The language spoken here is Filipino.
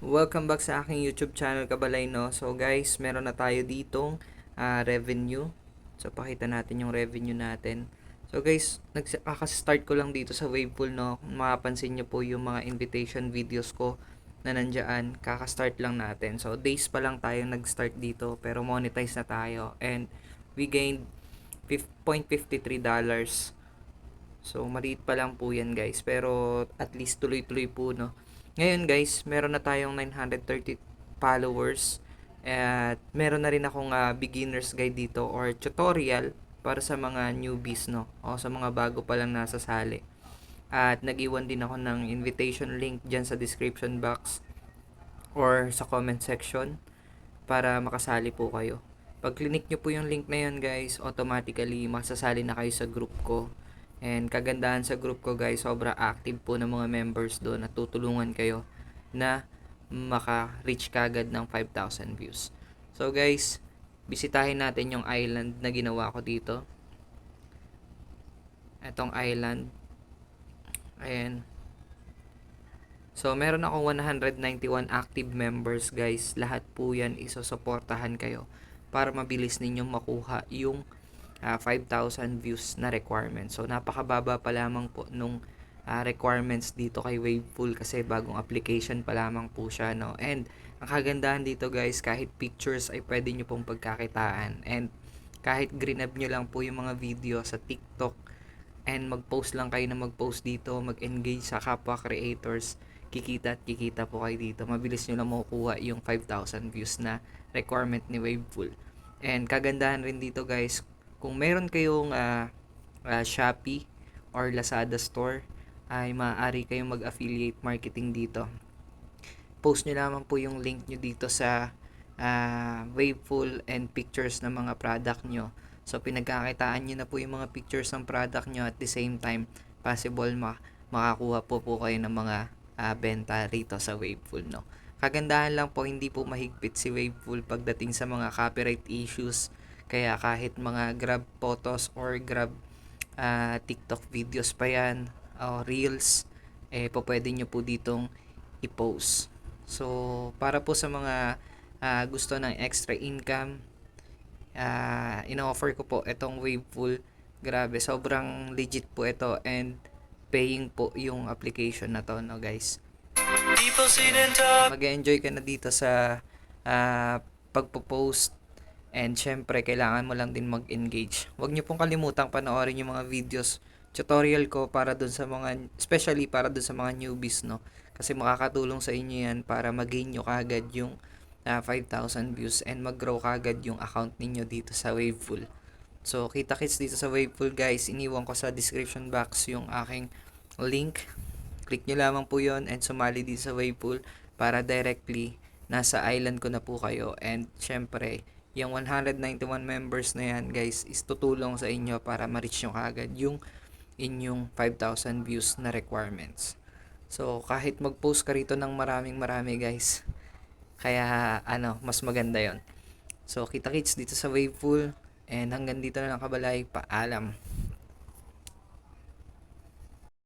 Welcome back sa aking YouTube channel Kabalay no. So guys, meron na tayo ditong ah, revenue. So pakita natin yung revenue natin. So guys, nagkaka-start ko lang dito sa Wavepool no. Kung Mapapansin niyo po yung mga invitation videos ko na nandiyan. Kaka-start lang natin. So days pa lang tayo nag-start dito pero monetize na tayo and we gained 0.53 dollars. So maliit pa lang po yan guys pero at least tuloy-tuloy po no. Ngayon guys, meron na tayong 930 followers at meron na rin akong ah, beginner's guide dito or tutorial para sa mga newbies no o sa mga bago pa lang nasa sali. At nag-iwan din ako ng invitation link dyan sa description box or sa comment section para makasali po kayo. Pag clinic nyo po yung link na yun guys, automatically masasali na kayo sa group ko. And kagandahan sa group ko guys, sobra active po ng mga members doon at tutulungan kayo na maka-reach kagad ng 5,000 views. So guys, bisitahin natin yung island na ginawa ko dito. Etong island. Ayan. So, meron akong 191 active members guys. Lahat po yan isosuportahan kayo para mabilis ninyong makuha yung ah, 5,000 views na requirement. So, napakababa pa lamang po nung ah, requirements dito kay Wavepool kasi bagong application pa lamang po siya. No? And, ang kagandahan dito guys, kahit pictures ay pwede nyo pong pagkakitaan. And, kahit up nyo lang po yung mga video sa TikTok and mag-post lang kayo na mag-post dito, mag-engage sa kapwa creators, kikita at kikita po kayo dito. Mabilis nyo lang makukuha yung 5,000 views na requirement ni Wavepool. And kagandahan rin dito guys, kung meron kayong ah, ah, Shopee or Lazada store, ay maaari kayong mag-affiliate marketing dito. Post nyo lamang po yung link nyo dito sa ah, Wavepool and pictures ng mga product nyo. So, pinagkakitaan nyo na po yung mga pictures ng product nyo at the same time, possible ma makakuha po po kayo ng mga ah, benta rito sa Wavepool, no? Kagandahan lang po, hindi po mahigpit si Wavepool pagdating sa mga copyright issues. Kaya kahit mga grab photos or grab ah, TikTok videos pa yan, o reels, eh, po pwede nyo po ditong i-post. So, para po sa mga ah, gusto ng extra income, ah ino-offer ko po itong Wavepool. Grabe, sobrang legit po ito and paying po yung application na to, no guys. Mag-enjoy ka na dito sa ah, pagpo-post and syempre kailangan mo lang din mag-engage. Huwag niyo pong kalimutang panoorin yung mga videos tutorial ko para dun sa mga especially para dun sa mga newbies no kasi makakatulong sa inyo yan para mag-gain nyo kagad yung ah, 5,000 views and mag-grow kagad yung account ninyo dito sa Wavepool. So, kita kits dito sa Wavepool guys. Iniwan ko sa description box yung aking link. Click nyo lamang po yon and sumali dito sa Wavepool para directly nasa island ko na po kayo. And syempre, yung 191 members na yan guys is tutulong sa inyo para ma-reach nyo kagad yung inyong 5,000 views na requirements. So, kahit mag-post ka rito ng maraming marami guys, kaya ano, mas maganda yon So, kita kits dito sa Wavepool and hanggang dito na lang kabalay, paalam.